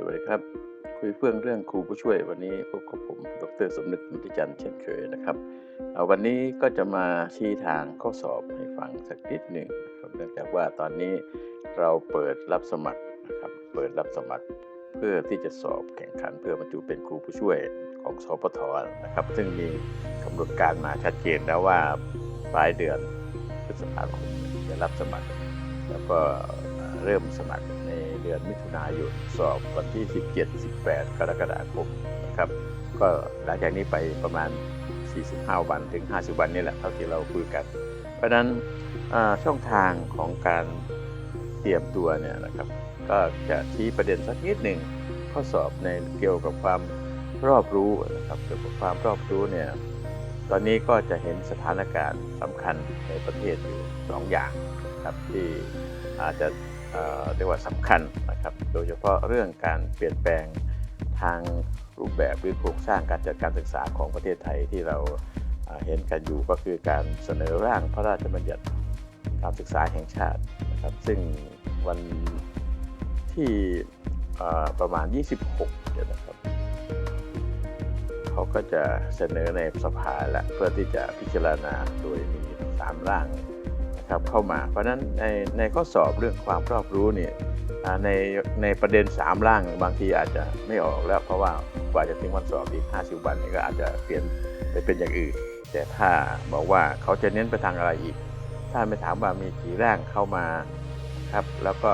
สวัสดีครับ คุยเพื่องเรื่องครูผู้ช่วยวันนี้พบกับผม ดรสมนึกมุติจันทร์เช่นเคยนะครับ วันนี้ก็จะมาชี้ทางข้อสอบให้ฟังสักนิดหนึ่งครับเนื่องจากว่าตอนนี้เราเปิดรับสมัครนะครับเปิดรับสมัครเพื่อที่จะสอบแข่งขันเพื่อบรรจุเป็นครูผู้ช่วยของสปทนะครับ ซึ่งมีกำหนดการมาชัดเจนแล้วว่าปลายเดือนพฤษภาคมจะรับสมัคร แล้วก็เริ่มสมัคร เดือนมิถุนายนสอบวันที่ 17-18 กรกฎาคมนะครับก็หลังจากนี้ไปประมาณ 45 วันถึง 50 วันนี่แหละเท่าที่เราคุยกัน เพราะฉะนั้นช่องทางของการเตรียมตัวเนี่ยนะครับ ก็จะชี้ประเด็นสักนิดหนึ่งข้อสอบในเกี่ยวกับความรอบรู้นะครับเกี่ยวกับความรอบรู้เนี่ยตอนนี้ก็จะเห็นสถานการณ์สำคัญในประเทศอยู่สองอย่างครับที่อาจจะ เรียกว่าสำคัญนะครับ โดยเฉพาะเรื่องการเปลี่ยนแปลงทางรูปแบบหรือโครงสร้างการจัดการศึกษาของประเทศไทยที่เราเห็นกันอยู่ก็คือการเสนอร่างพระราชบัญญัติการศึกษาแห่งชาตินะครับ ซึ่งวันที่ประมาณ 26เนี่ยนะครับเขาก็จะเสนอในสภาและเพื่อที่จะพิจารณาโดยมีสามร่าง นะครับเข้ามา เพราะฉะนั้นในในข้อสอบเรื่องความรอบรู้เนี่ยในในประเด็นสามร่างบางทีอาจจะไม่ออกแล้วเพราะว่ากว่าจะถึงวันสอบอีก 50 วันนี่ก็อาจจะเปลี่ยนไปเป็นอย่างอื่น แต่ถ้าบอกว่าเขาจะเน้นไปทางอะไรอีก ถ้าไม่ถามว่ามีกี่ร่างเข้ามาครับแล้วก็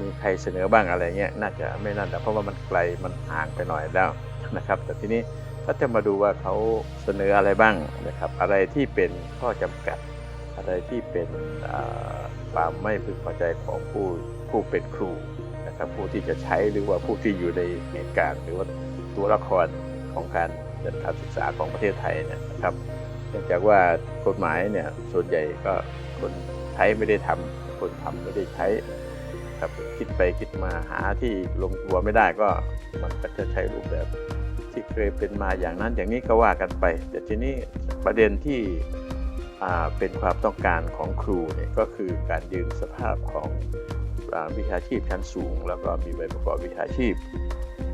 มีใครเสนอบ้างอะไรเงี้ยน่าจะไม่นั่นแต่เพราะว่ามันไกลมันห่างไปหน่อยแล้วนะครับ แต่ทีนี้ ถ้าจะมาดูว่าเขาเสนออะไรบ้างนะครับ อะไรที่เป็นข้อจำกัด อะไรที่เป็นความไม่พึงพอใจของผู้ผู้เป็นครูนะครับผู้ที่จะใช้หรือว่าผู้ที่อยู่ในเหตุการณ์หรือว่าตัวละครของการจัดการศึกษาของประเทศไทยเนี่ยนะครับเนื่องจากว่ากฎหมายเนี่ยส่วนใหญ่ก็คนใช้ไม่ได้ทำคนทำไม่ได้ใช้ครับคิดไปคิดมาหาที่ลงตัวไม่ได้ก็มันก็จะใช้รูปแบบ ที่เคยเป็นมาอย่างนั้นอย่างนี้ก็ว่ากันไป แต่ทีนี้ประเด็นที่เป็นความต้องการของครูเนี่ยก็คือการยืนสภาพของอวิชาชีพชั้นสูง แล้วก็มีใบประกอบวิชาชีพ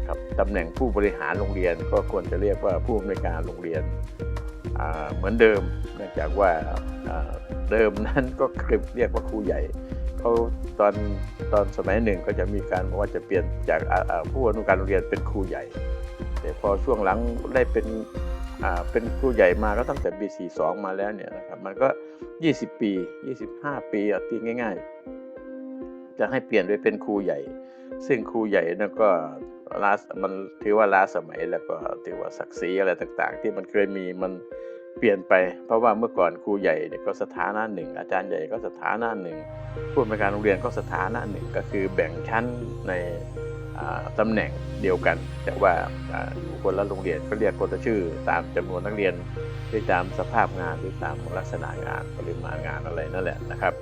ครับตำแหน่งผู้บริหารโรงเรียนก็ควรจะเรียกว่าผู้อำนวยการโรงเรียนเหมือนเดิมเนื่องจากว่าเดิมนั้นก็เคยเรียกว่าครูใหญ่เขาตอนตอนสมัยหนึ่งก็จะมีการว่าจะเปลี่ยนจากผู้อำนวยการโรงเรียนเป็นครูใหญ่ แต่พอช่วงหลังได้เป็นเป็นครูใหญ่มาก็ตั้งแต่ปี 42 มาแล้วเนี่ยนะครับมันก็ 20 ปี 25 ปีเอาตีง่าย ๆ จะให้เปลี่ยนไปเป็นครูใหญ่ ซึ่งครูใหญ่นั่นก็ล้ามันถือว่าล้าสมัยแล้วก็ถือว่าศักดิ์ศรีอะไรต่าง ๆ ที่มันเคยมีมันเปลี่ยนไป เพราะว่าเมื่อก่อนครูใหญ่เนี่ยก็สถานะหนึ่งอาจารย์ใหญ่ก็สถานะหนึ่งผู้อำนวยการโรงเรียนก็สถานะหนึ่งก็คือแบ่งชั้นใน ตำแหน่งเดียวกัน แต่ว่าอยู่คนละโรงเรียนก็เรียกคนละชื่อ ตามจำนวนนักเรียนหรือตามสภาพงานหรือตามลักษณะงานปริมาณงานอะไรนั่นแหละนะครับ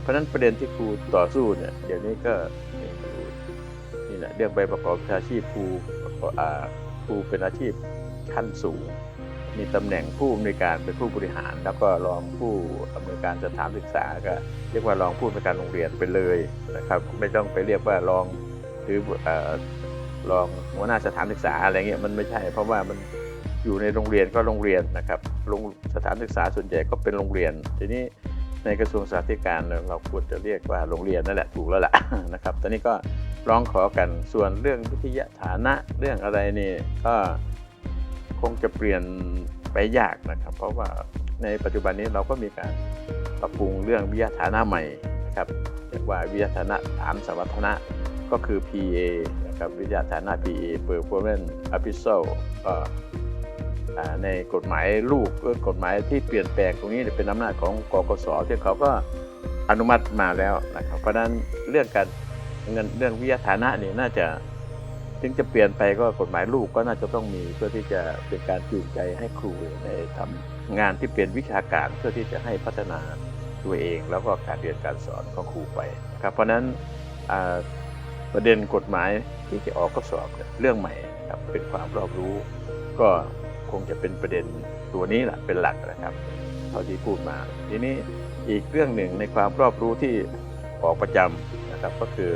เพราะฉะนั้นประเด็นที่ครูต่อสู้เนี่ยเดี๋ยวนี้ก็นี่แหละเรื่องใบประกอบวิชาชีพครูครูเป็นอาชีพขั้นสูง มีตำแหน่งผู้อำนวยการเป็นผู้บริหาร แล้วก็รองผู้อำนวยการสถานศึกษาก็เรียกว่ารองผู้อำนวยการโรงเรียนไปเลยนะครับ ไม่ต้องไปเรียกว่ารอง หรือเอ่อรองหัวหน้าสถานศึกษาอะไรเงี้ยมันไม่ใช่ เพราะว่ามันอยู่ในโรงเรียนก็โรงเรียนนะครับโรงสถานศึกษาส่วนใหญ่ก็เป็นโรงเรียน ทีนี้ในกระทรวงสาธารณการเราควรจะเรียกว่าโรงเรียนนั่นแหละถูกแล้วล่ะนะครับ ตอนนี้ก็ร้องขอกันส่วนเรื่องวิทยาฐานะเรื่องอะไรนี่ก็คงจะเปลี่ยนไปยากนะครับ เพราะว่าในปัจจุบันนี้เราก็มีการปรับปรุงเรื่องวิทยาฐานะใหม่นะครับเรียกว่าวิทยาฐานะฐานสมรรถนะ ก็คือ PA นะครับวิทยาฐานะ PA Performance Appraisal ก็ในกฎหมายลูกกฎหมายที่เปลี่ยนแปลงตรงนี้เนี่ยเป็นอำนาจของกกสที่เขาก็อนุมัติมาแล้วนะครับ เพราะนั้นเรื่องการเงินเรื่องวิทยาฐานะนี่น่าจะถึงจะเปลี่ยนไปก็กฎหมายลูกก็น่าจะต้องมีเพื่อที่จะเป็นการจูงใจให้ครูในทำงานที่เป็นวิชาการเพื่อที่จะให้พัฒนาตัวเอง แล้วก็การเรียนการสอนของครูไปครับเพราะฉะนั้น ประเด็นกฎหมายที่จะออกข้อสอบเรื่องใหม่ครับเป็นความรอบรู้ ก็คงจะเป็นประเด็นตัวนี้แหละเป็นหลักนะครับเท่าที่พูดมา ทีนี้อีกเรื่องหนึ่งในความรอบรู้ที่ออกประจำนะครับก็คือ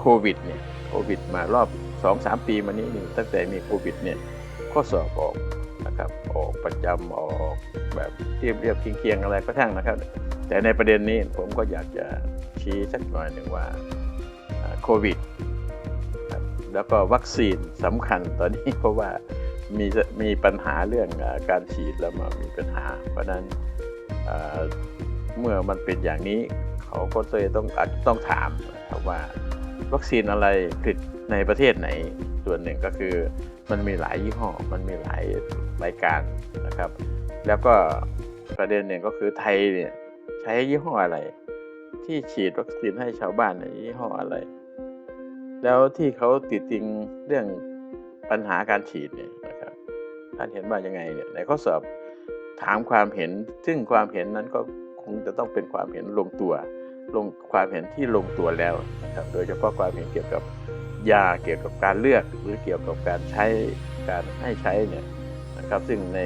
โควิดเนี่ยโควิดมารอบสองสามปีมานี้นี่ตั้งแต่มีโควิดเนี่ยข้อสอบออกนะครับออกประจำออกแบบเรียบเรียบๆเคียงๆอะไรก็ช่างนะครับ แต่ในประเด็นนี้ผมก็อยากจะ ชี้สักหน่อยหนึ่งว่าโควิด แล้วก็วัคซีนสำคัญตอนนี้เพราะว่ามีมีปัญหาเรื่องอการฉีดแล้วมามีปัญหา เพราะนั้นเมื่อมันเป็นอย่างนี้เขาก็เลยต้องอาจจะต้องถามนะครับว่า วัคซีนอะไรผลิตในประเทศไหนส่วนหนึ่งก็คือมันมีหลายยี่ห้อ มันมีหลายรายการนะครับ แล้วก็ประเด็นหนึ่งก็คือไทยเนี่ยใช้ยี่ห้ออะไร ที่ฉีดวัคซีนให้ชาวบ้านในยยี่ห้ออะไร แล้วที่เขาติดติงเรื่องปัญหาการฉีดเนี่ยนะครับท่านเห็นว่ายังไงเนี่ยในข้อสอบถามความเห็น ซึ่งความเห็นนั้นก็คงจะต้องเป็นความเห็นลงตัว ลงความเห็นที่ลงตัวแล้วนะครับโดยเฉพาะความเห็นเกี่ยวกับยาเกี่ยวกับการเลือกหรือเกี่ยวกับการใช้การให้ใช้เนี่ยนะครับซึ่งใน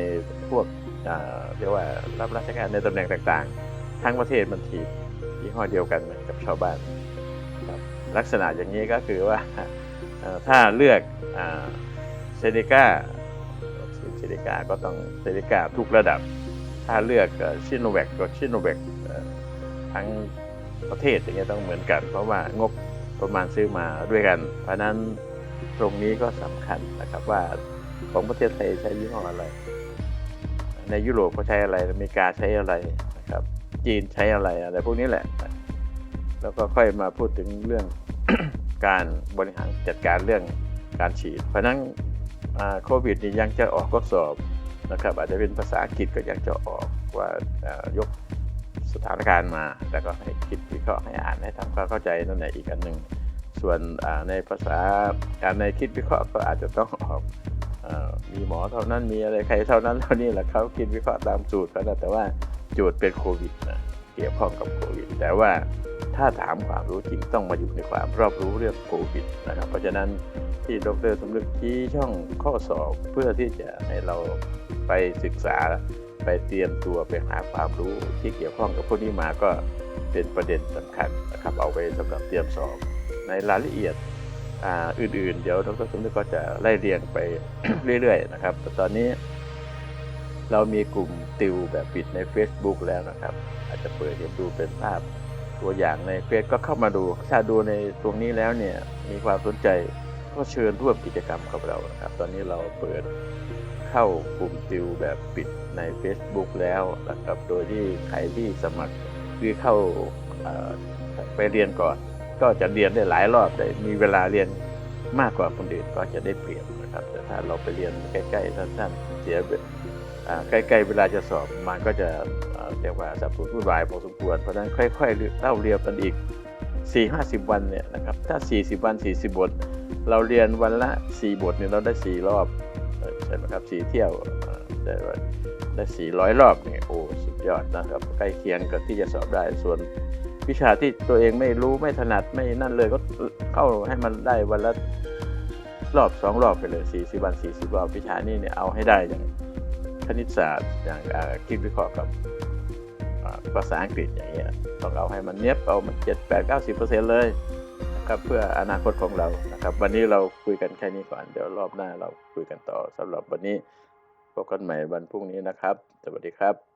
พวกเรียกว่ารับราชการในตำแหน่งต่างๆ ทั้งประเทศมันฉีด ยี่ห้อเดียวกันกับชาวบ้านครับลักษณะอย่างนี้ก็คือว่าถ้าเลือกเซเนกาเซเนกาก็ต้องเซเนกาทุกระดับ ถ้าเลือกชิโนแวคก็ชิโนแวคทั้งประเทศอย่างเงี้ยต้องเหมือนกัน เพราะว่างบประมาณซื้อมาด้วยกัน เพราะนั้นตรงนี้ก็สำคัญนะครับว่าของประเทศไทยใช้ยี่ห้ออะไร ในยุโรปเขาใช้อะไรอเมริกาใช้อะไรนะครับ จีนใช้อะไรอะไรพวกนี้แหละ แล้วก็ค่อยมาพูดถึงเรื่องการบริหารจัดการเรื่องการฉีด เพราะนั้นอ่าโควิดนี่ยังจะออกข้อสอบนะครับ อาจจะเป็นภาษาอังกฤษก็ยังจะออกว่ายกสถานการณ์มาแล้วก็ให้คิดวิเคราะห์ให้อ่านให้ทำความเข้าใจนั่นแหละอีกอันหนึ่งส่วนในภาษาการในคิดวิเคราะห์ก็อาจจะต้องออกอมีหมอเท่านั้นมีอะไรใครเท่านั้นเท่านี้แหละเขาคิดวิเคราะห์ตามสูตรเขาแต่ว่า โจทย์เป็นโควิดนะเกี่ยวข้องกับโควิด แต่ว่าถ้าถามความรู้จริงต้องมาอยู่ในความรอบรู้เรื่องโควิดนะครับ เพราะฉะนั้นที่ดรสมฤทธิ์ชี้ช่องข้อสอบเพื่อที่จะให้เราไปศึกษาไปเตรียมตัวไปหาความรู้ที่เกี่ยวข้องกับพวกนี้มาก็เป็นประเด็นสำคัญนะครับเอาไปสำหรับเตรียมสอบ ในรายละเอียดอ,อื่นๆ เดี๋ยวดรสมฤทธิ์ก็จะไล่เรียงไปเรื่อยๆนะครับแต่ตอนนี้ เรามีกลุ่มติวแบบปิดใน Facebook แล้วนะครับ อาจจะเปิดให้ดูเป็นภาพตัวอย่างในเฟซก็เข้ามาดู ถ้าดูในตรงนี้แล้วเนี่ยมีความสนใจก็เชิญร่วมกิจกรรมกับเรานะครับ ตอนนี้เราเปิดเข้ากลุ่มติวแบบปิดใน Facebook แล้วนะครับ โดยที่ใครที่สมัครหรือเข้าไปเรียนก่อน ก็จะเรียนได้หลายรอบได้มีเวลาเรียนมากกว่าคนอื่นก็จะได้เปรียบนะครับ แต่ถ้าเราไปเรียนใกล้ๆสั้นๆเสียเวลาอ่า ใกล้ๆเวลาจะสอบมันก็จะเรียกว่าสับสนวุ่นวายพอสมควรเพราะฉะนั้นค่อยๆเล่าเรียนกันอีก 4 50 วันเนี่ยนะครับถ้า 40 วัน 40 บท เราเรียนวันละ 4 บทเนี่ยเราได้ 4 รอบใช่ไหมครับ4เที่ยวเอ่อได้ว่าได้ 400 รอบเนี่ยโอ้สุดยอดนะครับใกล้เคียงกับที่จะสอบได้ส่วนวิชาที่ตัวเองไม่รู้ไม่ถนัดไม่นั่นเลยก็เข้าให้มันได้วันละรอบสองรอบไปเลย 40 วัน 40 รอบวิชานี้เนี่ยเอาให้ได้อย่าง คณิตศาสตร์อย่างคิดวิเคราะห์กับภาษาอังกฤษอย่างเงี้ยต้องเอาให้มันเนี้ยบเอามันเจ็ดแปดเก้าสิบเปอร์เซ็นต์เลยนะครับเพื่ออนาคตของเรานะครับ วันนี้เราคุยกันแค่นี้ก่อนเดี๋ยวรอบหน้าเราคุยกันต่อสำหรับวันนี้พบกันใหม่วันพรุ่งนี้นะครับ สวัสดีครับ